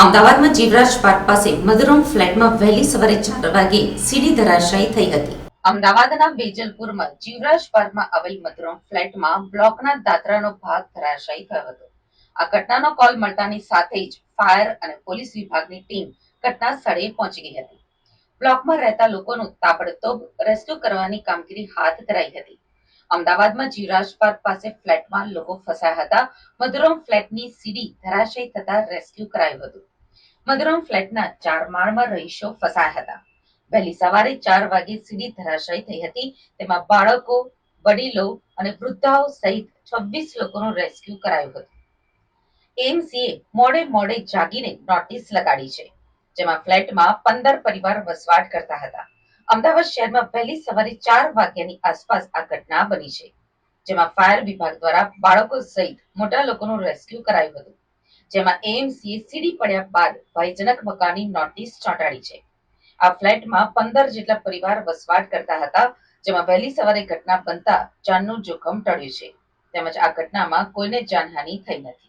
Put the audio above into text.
અમદાવાદમાં જીવરાજ પાર્ક પાસે મધુરમ ફ્લેટમાં વહેલી સવારે ચાર વાગે સીડી ધરાશાયી થઈ હતી. અમદાવાદના વેજલપુરમાં જીવરાજ પાર્કમાં આવેલ મધુરમ ફ્લેટમાં બ્લોકના દાદરાનો ભાગ ધરાશાયી થયો હતો. આ ઘટનાનો કોલ મળતાની સાથે જ ફાયર અને પોલીસ વિભાગની ટીમ ઘટના સ્થળે પહોંચી ગઈ હતી. બ્લોકમાં રહેતા લોકોનું તાબડતોબ રેસ્ક્યુ કરવાની કામગીરી હાથ ધરાઈ હતી. અમદાવાદમાં જીરાજ પાર્ક પાસે ફ્લેટમાં લોકો ફસાયા હતા. મધુરમ ફ્લેટની સીડી ધરાશયી થતા રેસ્ક્યુ કરાયું હતું. મધુરમ ફ્લેટના ચાર માળમાં રહીશો ફસાયા હતા. વહેલી સવારે ચાર વાગે સીડી ધરાશયી થઈ હતી. તેમાં બાળકો, વડીલો અને વૃદ્ધાઓ સહિત છવ્વીસ લોકોનું રેસ્ક્યુ કરાયું હતું. એમસીએ મોડે મોડે જાગીને નોટિસ લગાડી છે, જેમાં ફ્લેટમાં પંદર પરિવાર વસવાટ કરતા હતા. અમદાવાદ શહેરમાં વહેલી સવારે ચાર વાગ્યાની આસપાસ આ ઘટના બની છે, જેમાં ફાયર વિભાગ દ્વારા બાળકો સહિત મોટા લોકોનું રેસ્ક્યુ કરાયું હતું, જેમાં એએમસીએ સીડી પડ્યા બાદ ભયજનક મકાનની નોટિસ ચોંટાડી છે. આ ફ્લેટમાં પંદર જેટલા પરિવાર વસવાટ કરતા હતા, જેમાં વહેલી સવારે ઘટના બનતા જાનનું જોખમ ટળ્યું છે, તેમજ આ ઘટનામાં કોઈને જાનહાનિ થઈ નથી.